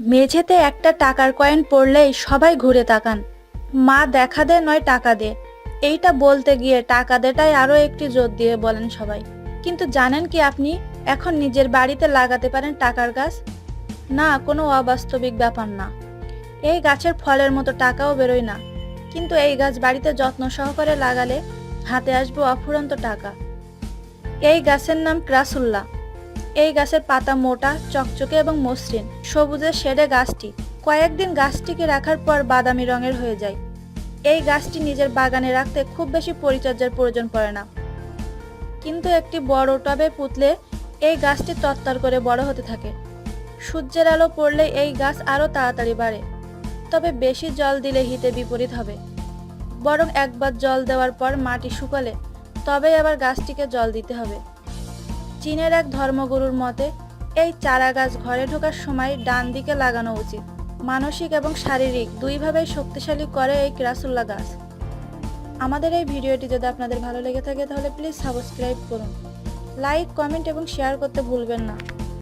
মেঝেতে একটা টাকার কয়েন পড়লেই সবাই ঘুরে তাকান। মা দেখা দে নয় টাকা দে। এইটা বলতে গিয়ে টাকা দেটাই আরও একটি জোর দিয়ে বলেন সবাই। কিন্তু জানেন কি আপনি, এখন নিজের বাড়িতে লাগাতে পারেন টাকার গাছ? না, কোনো অবাস্তবিক ব্যাপার না। এই গাছের ফলের মতো টাকাও বেরোয় না। কিন্তু এই গাছ বাড়িতে যত্ন সহকারে লাগালে হাতে আসবে অফুরন্ত টাকা। এই গাছের নাম ক্রাসুল্লাহ এই গাছের পাতা মোটা, চকচকে এবং মসৃণ। সবুজের শেডে গাছটি। কয়েকদিন গাছটিকে রাখার পর বাদামি রঙের হয়ে যায়। এই গাছটি নিজের বাগানে রাখতে খুব বেশি পরিচর্যার প্রয়োজন পড়ে না। কিন্তু একটি বড় টবে পুতলে এই গাছটি তত্তর করে বড় হতে থাকে। সূর্যের আলো পড়লে এই গাছ আরও তাড়াতাড়ি বাড়ে। তবে বেশি জল দিলে হিতে বিপরীত হবে। বরং একবার জল দেওয়ার পর মাটি শুকালে তবেই আবার গাছটিকে জল দিতে হবে। চীনের এক ধর্মগুরুর মতে, এই চারা গাছ ঘরে ঢোকার সময় ডান দিকে লাগানো উচিত। মানসিক এবং শারীরিক দুইভাবেই শক্তিশালী করে এই ক্রাসুল্লা গাছ। আমাদের এই ভিডিওটি যদি আপনাদের ভালো লেগে থাকে তাহলে প্লিজ সাবস্ক্রাইব করুন। লাইক, কমেন্ট এবং শেয়ার করতে ভুলবেন না।